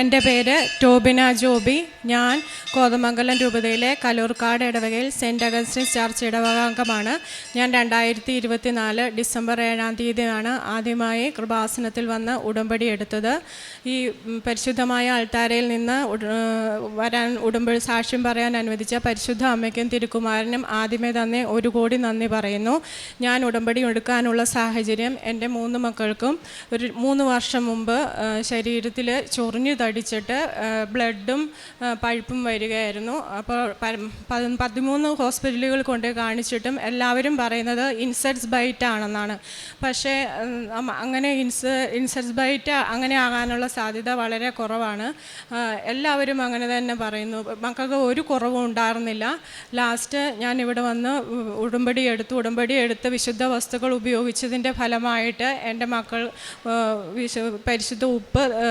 എന്റെ പേര് ടോബിന ജോബി. ഞാൻ കോതമംഗലം രൂപതയിലെ കലൂർക്കാട് ഇടവകയിൽ സെന്റ് അഗസ്റ്റിൻസ് ചർച്ച് ഇടവക അംഗമാണ് ഞാൻ രണ്ടായിരത്തി ഇരുപത്തി നാല് ഡിസംബർ ഏഴാം തീയതിയാണ് ആദ്യമായി കൃപാസനത്തിൽ വന്ന് ഉടമ്പടി എടുത്തത്. ഈ പരിശുദ്ധമായ അൾത്താരയിൽ നിന്ന് വരാൻ ഉടമ്പടി സാക്ഷ്യം പറയാൻ അനുവദിച്ച പരിശുദ്ധ അമ്മയ്ക്കും തിരുക്കുമാരനും ആദ്യമേ തന്നെ ഒരു കോടി നന്ദി പറയുന്നു. ഞാൻ ഉടമ്പടി എടുക്കാനുള്ള സാഹചര്യം എന്റെ മൂന്ന് മക്കൾക്കും ഒരു മൂന്ന് വർഷം മുമ്പ് ശരീരത്തിൽ ചൊറിഞ്ഞു തടിച്ചിട്ട് ആ, ബ്ലഡും പഴുപ്പും വരികയായിരുന്നു. അപ്പോൾ പതിമൂന്ന് ഹോസ്പിറ്റലുകൾ കൊണ്ട് കാണിച്ചിട്ടും എല്ലാവരും പറയുന്നത് ഇൻസെറ്റ്സ് ബൈറ്റ് ആണെന്നാണ് പക്ഷേ അങ്ങനെ ഇൻസ് ഇൻസെറ്റ്സ് ബൈറ്റ് അങ്ങനെ ആകാനുള്ള സാധ്യത വളരെ കുറവാണ്. എല്ലാവരും അങ്ങനെ തന്നെ പറയുന്നു. മക്കൾക്ക് ഒരു കുറവും ഉണ്ടായിരുന്നില്ല. ലാസ്റ്റ് ഞാൻ ഇവിടെ വന്ന് ഉടുമ്പടി എടുത്തു. ഉടമ്പടി എടുത്ത് വിശുദ്ധ വസ്തുക്കൾ ഉപയോഗിച്ചതിന്റെ ഫലമായിട്ട് എന്റെ മക്കൾ പരിശുദ്ധ ഉപ്പ് ആ,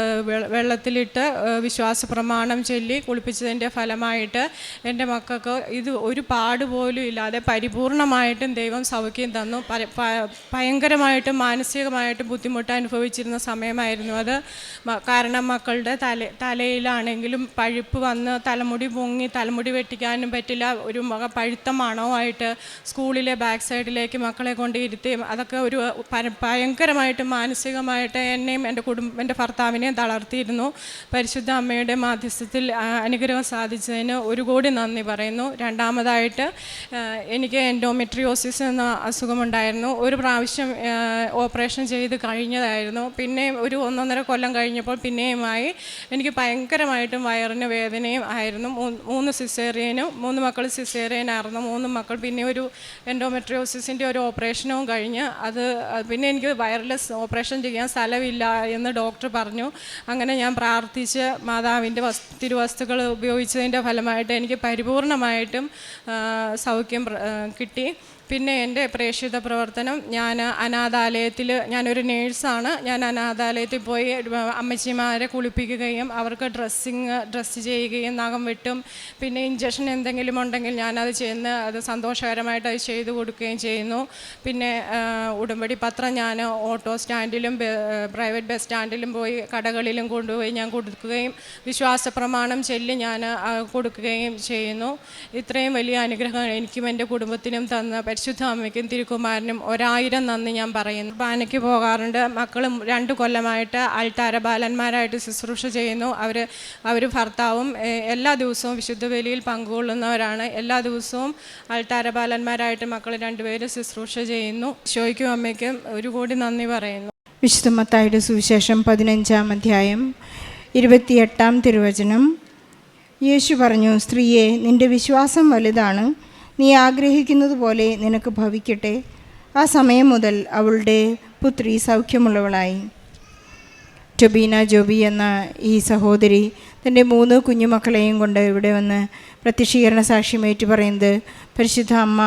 വെ- വെള്ളത്തിലിട്ട് ആ, വിശ്വാസ പ്രമാണം ചൊല്ലി കുളിപ്പിച്ചതിന്റെ ഫലമായിട്ട് എന്റെ മക്കൾക്ക് ഇത് ഒരു പാട് പോലും ഇല്ലാതെ പരിപൂർണമായിട്ടും ദൈവം സൗഖ്യം തന്നു. ഭയങ്കരമായിട്ടും മാനസികമായിട്ടും ബുദ്ധിമുട്ട് അനുഭവിച്ചിരുന്ന സമയമായിരുന്നു അത്. കാരണം മക്കളുടെ തല തലയിലാണെങ്കിലും പഴുപ്പ് വന്ന് തലമുടി പൊങ്ങി തലമുടി വെട്ടിക്കാനും പറ്റില്ല. ഒരു പഴുത്ത മണവുമായിട്ട് സ്കൂളിലെ ബാക്ക് സൈഡിലേക്ക് മക്കളെ കൊണ്ട് ഇരുത്തിയും അതൊക്കെ ഒരു ഭയങ്കരമായിട്ട് മാനസികമായിട്ട് എന്നെയും എന്റെ കുടുംബ എന്റെ ഭർത്താവിനെയും തളർത്തിയിരുന്നു. പരിശുദ്ധ അമ്മയുടെ മാധ്യസ്ഥത്തിൽ അനുഗ്രഹം സാധിച്ചതിന് ഒരു കോടി നന്ദി പറയുന്നു. രണ്ടാമതായിട്ട് എനിക്ക് എൻഡോമെട്രിയോസിസ് എന്ന അസുഖമുണ്ടായിരുന്നു. ഒരു പ്രാവശ്യം ഓപ്പറേഷൻ ചെയ്ത് കഴിഞ്ഞതായിരുന്നു. പിന്നെ ഒരു ഒന്നൊന്നര കൊല്ലം കഴിഞ്ഞപ്പോൾ പിന്നെയുമായി എനിക്ക് ഭയങ്കരമായിട്ടും വയറിന് വേദനയും ആയിരുന്നു. മൂന്ന് സിസേറിയനും മൂന്ന് മക്കൾ സിസേറിയനായിരുന്നു മൂന്ന് മക്കൾ പിന്നെ ഒരു എൻഡോമെട്രിയോസിസിന്റെ ഒരു ഓപ്പറേഷനും കഴിഞ്ഞ് അത് പിന്നെ എനിക്ക് വയർലെസ് ഓപ്പറേഷൻ ചെയ്യാൻ സ്ഥലമില്ല എന്ന് ഡോക്ടർ പറഞ്ഞു. അങ്ങനെ ഞാൻ പ്രാർത്ഥിച്ച് മാതാവിന്റെ വസ് തിരുവസ്തുക്കൾ ഉപയോഗിച്ചതിന്റെ ഫലമായിട്ട് എനിക്ക് പരിപൂർണമായിട്ടും സൗഖ്യം കിട്ടി. പിന്നെ എന്റെ പ്രേക്ഷിത പ്രവർത്തനം ഞാൻ അനാഥാലയത്തിൽ ഞാനൊരു നേഴ്സാണ്. ഞാൻ അനാഥാലയത്തിൽ പോയി അമ്മച്ചിമാരെ കുളിപ്പിക്കുകയും അവർക്ക് ഡ്രസ്സിങ് ഡ്രസ്സ് ചെയ്യുകയും നഖം വെട്ടും. പിന്നെ ഇഞ്ചക്ഷൻ എന്തെങ്കിലും ഉണ്ടെങ്കിൽ ഞാനത് ചെയ്യുന്ന അത് സന്തോഷകരമായിട്ട് അത് ചെയ്തു കൊടുക്കുകയും ചെയ്യുന്നു. പിന്നെ ഉടമ്പടി പത്രം ഞാൻ ഓട്ടോ സ്റ്റാൻഡിലും പ്രൈവറ്റ് ബസ് സ്റ്റാൻഡിലും പോയി കടകളിലും കൊണ്ടുപോയി ഞാൻ കൊടുക്കുകയും വിശ്വാസ പ്രമാണം ചൊല്ലി ഞാൻ കൊടുക്കുകയും ചെയ്യുന്നു. ഇത്രയും വലിയ അനുഗ്രഹം എനിക്കും എന്റെ കുടുംബത്തിനും തന്ന പരിശുദ്ധ അമ്മയ്ക്കും തിരുക്കുമാരനും ഒരായിരം നന്ദി ഞാൻ പറയുന്നു. ബാനയ്ക്ക് പോകാറുണ്ട്. മക്കളും രണ്ട് കൊല്ലമായിട്ട് അൾത്താര ബാലന്മാരായിട്ട് ശുശ്രൂഷ ചെയ്യുന്നു. അവർ അവർ ഭർത്താവും എല്ലാ ദിവസവും വിശുദ്ധ ബലിയിൽ പങ്കുകൊള്ളുന്നവരാണ്. എല്ലാ ദിവസവും അൾത്താര ബാലന്മാരായിട്ട് മക്കൾ രണ്ടുപേരും ശുശ്രൂഷ ചെയ്യുന്നു. ഷോയ്ക്കും അമ്മയ്ക്കും ഒരു കോടി നന്ദി പറയുന്നു. വിശുദ്ധ മത്തായുടെ സുവിശേഷം പതിനഞ്ചാം അധ്യായം ഇരുപത്തിയെട്ടാം തിരുവചനം. യേശു പറഞ്ഞു സ്ത്രീയെ നിന്റെ വിശ്വാസം വലുതാണ്. നീ ആഗ്രഹിക്കുന്നത് പോലെ നിനക്ക് ഭവിക്കട്ടെ. ആ സമയം മുതൽ അവളുടെ പുത്രി സൗഖ്യമുള്ളവളായി. ടൊബീന ജോബി എന്ന ഈ സഹോദരി തന്റെ മൂന്ന് കുഞ്ഞുമക്കളെയും കൊണ്ട് ഇവിടെ വന്ന് പ്രത്യക്ഷീകരണ സാക്ഷ്യം ഏറ്റു പറയുന്നത് പരിശുദ്ധ അമ്മ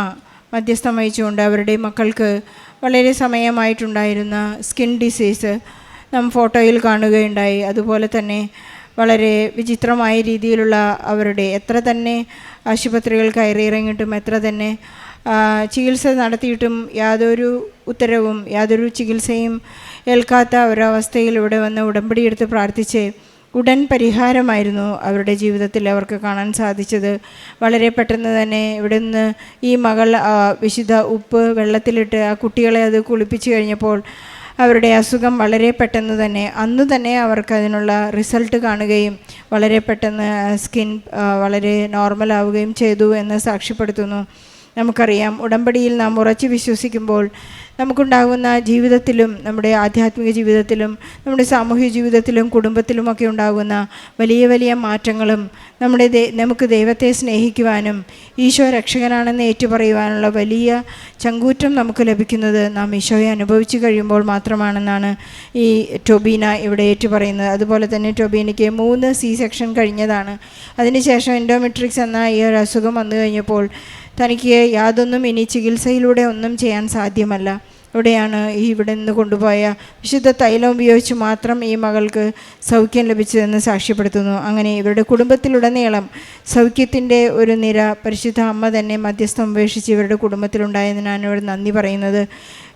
മധ്യസ്ഥം വഹിച്ചുകൊണ്ട് അവരുടെ മക്കൾക്ക് വളരെ സമയമായിട്ടുണ്ടായിരുന്ന സ്കിൻ ഡിസീസ് നാം ഫോട്ടോയിൽ കാണുകയുണ്ടായി. അതുപോലെ തന്നെ വളരെ വിചിത്രമായ രീതിയിലുള്ള അവരുടെ എത്ര തന്നെ ആശുപത്രികൾ കയറിയിറങ്ങിയിട്ടും എത്ര തന്നെ ചികിത്സ നടത്തിയിട്ടും യാതൊരു ഉത്തരവും യാതൊരു ചികിത്സയും ഏൽക്കാത്ത ഒരവസ്ഥയിൽ ഇവിടെ വന്ന് ഉടമ്പടി എടുത്ത് പ്രാർത്ഥിച്ച് ഉടൻ പരിഹാരമായിരുന്നു അവരുടെ ജീവിതത്തിൽ അവർക്ക് കാണാൻ സാധിച്ചത്. വളരെ പെട്ടെന്ന് തന്നെ ഇവിടെ നിന്ന് ഈ മകൾ വിശുദ്ധ ഉപ്പ് വെള്ളത്തിലിട്ട് ആ കുട്ടികളെ അത് കുളിപ്പിച്ചു കഴിഞ്ഞപ്പോൾ അവരുടെ അസുഖം വളരെ പെട്ടെന്ന് തന്നെ അന്ന് തന്നെ അവർക്ക് അതിനുള്ള റിസൾട്ട് കാണുകയും വളരെ പെട്ടെന്ന് സ്കിൻ വളരെ നോർമൽ ആവുകയും ചെയ്തു എന്ന് സാക്ഷ്യപ്പെടുത്തുന്നു. നമുക്കറിയാം ഉടമ്പടിയിൽ നാം ഉറച്ചു വിശ്വസിക്കുമ്പോൾ നമുക്കുണ്ടാകുന്ന ജീവിതത്തിലും നമ്മുടെ ആധ്യാത്മിക ജീവിതത്തിലും നമ്മുടെ സാമൂഹ്യ ജീവിതത്തിലും കുടുംബത്തിലുമൊക്കെ ഉണ്ടാകുന്ന വലിയ വലിയ മാറ്റങ്ങളും നമ്മുടെ നമുക്ക് ദൈവത്തെ സ്നേഹിക്കുവാനും ഈശോ രക്ഷകനാണെന്ന് ഏറ്റുപറയുവാനുള്ള വലിയ ചങ്കൂറ്റം നമുക്ക് ലഭിക്കുന്നത് നാം ഈശോയെ അനുഭവിച്ചു കഴിയുമ്പോൾ മാത്രമാണെന്നാണ് ഈ ടൊബീന ഇവിടെ ഏറ്റുപറയുന്നത്. അതുപോലെ തന്നെ ടൊബീനയ്ക്ക് മൂന്ന് സി സെക്ഷൻ കഴിഞ്ഞതാണ്. അതിനുശേഷം എൻഡോമെട്രിക്സ് എന്ന ഈ ഒരു അസുഖം വന്നു കഴിഞ്ഞപ്പോൾ തനിക്ക് യാതൊന്നും ഇനി ചികിത്സയിലൂടെ ഒന്നും ചെയ്യാൻ സാധ്യമല്ല. ഇവിടെയാണ് ഈ ഇവിടെ നിന്ന് കൊണ്ടുപോയ വിശുദ്ധ തൈലം ഉപയോഗിച്ച് മാത്രം ഈ മകൾക്ക് സൗഖ്യം ലഭിച്ചതെന്ന് സാക്ഷ്യപ്പെടുത്തുന്നു. അങ്ങനെ ഇവരുടെ കുടുംബത്തിലുടനീളം സൗഖ്യത്തിന്റെ ഒരു നിര പരിശുദ്ധ അമ്മ തന്നെ മധ്യസ്ഥം ഉപേക്ഷിച്ച് ഇവരുടെ കുടുംബത്തിലുണ്ടായതിനാണ് ഇവിടെ നന്ദി പറയുന്നത്.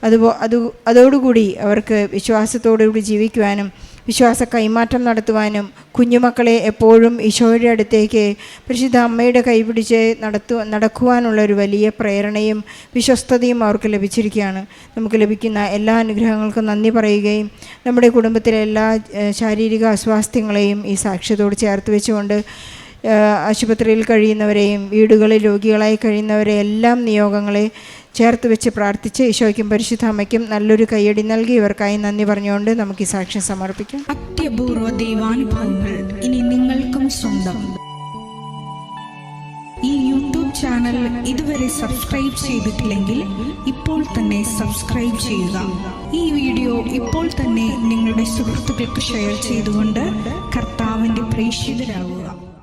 അതുപോ അത് അതോടുകൂടി അവർക്ക് വിശ്വാസത്തോടുകൂടി ജീവിക്കുവാനും വിശ്വാസ കൈമാറ്റം നടത്തുവാനും കുഞ്ഞുമക്കളെ എപ്പോഴും ഈശോയുടെ അടുത്തേക്ക് പരിശുദ്ധ അമ്മയുടെ കൈപിടിച്ച് നടത്തു നടക്കുവാനുള്ള ഒരു വലിയ പ്രേരണയും വിശ്വസ്തതയും അവർക്ക് ലഭിച്ചിരിക്കുകയാണ്. നമുക്ക് ലഭിക്കുന്ന എല്ലാ അനുഗ്രഹങ്ങൾക്കും നന്ദി പറയുകയും നമ്മുടെ കുടുംബത്തിലെ എല്ലാ ശാരീരിക അസ്വാസ്ഥ്യങ്ങളെയും ഈ സാക്ഷ്യത്തോട് ചേർത്ത് വെച്ചുകൊണ്ട് ആശുപത്രിയിൽ കഴിയുന്നവരെയും വീടുകളിൽ രോഗികളായി കഴിയുന്നവരെ എല്ലാം നിയോഗങ്ങളെ ചേർത്ത് വെച്ച് പ്രാർത്ഥിച്ച് ഈശോയ്ക്കും പരിശുദ്ധ അമ്മയ്ക്കും നല്ലൊരു കൈയടി നൽകി. ഇവർക്കായി നന്ദി പറഞ്ഞുകൊണ്ട് നമുക്ക് ഈ സാക്ഷ്യം സമർപ്പിക്കാം. അത്യപൂർവ ദൈവാനുഭവങ്ങൾ ഇനി നിങ്ങൾക്കും സ്വന്തം. ഈ യൂട്യൂബ് ചാനൽ ഇതുവരെ സബ്സ്ക്രൈബ് ചെയ്തിട്ടില്ലെങ്കിൽ ഇപ്പോൾ തന്നെ സബ്സ്ക്രൈബ് ചെയ്യുക. ഈ വീഡിയോ ഇപ്പോൾ തന്നെ നിങ്ങളുടെ സുഹൃത്തുക്കൾക്ക് ഷെയർ ചെയ്തുകൊണ്ട് കർത്താവിന്റെ പ്രേക്ഷിതരാകുക.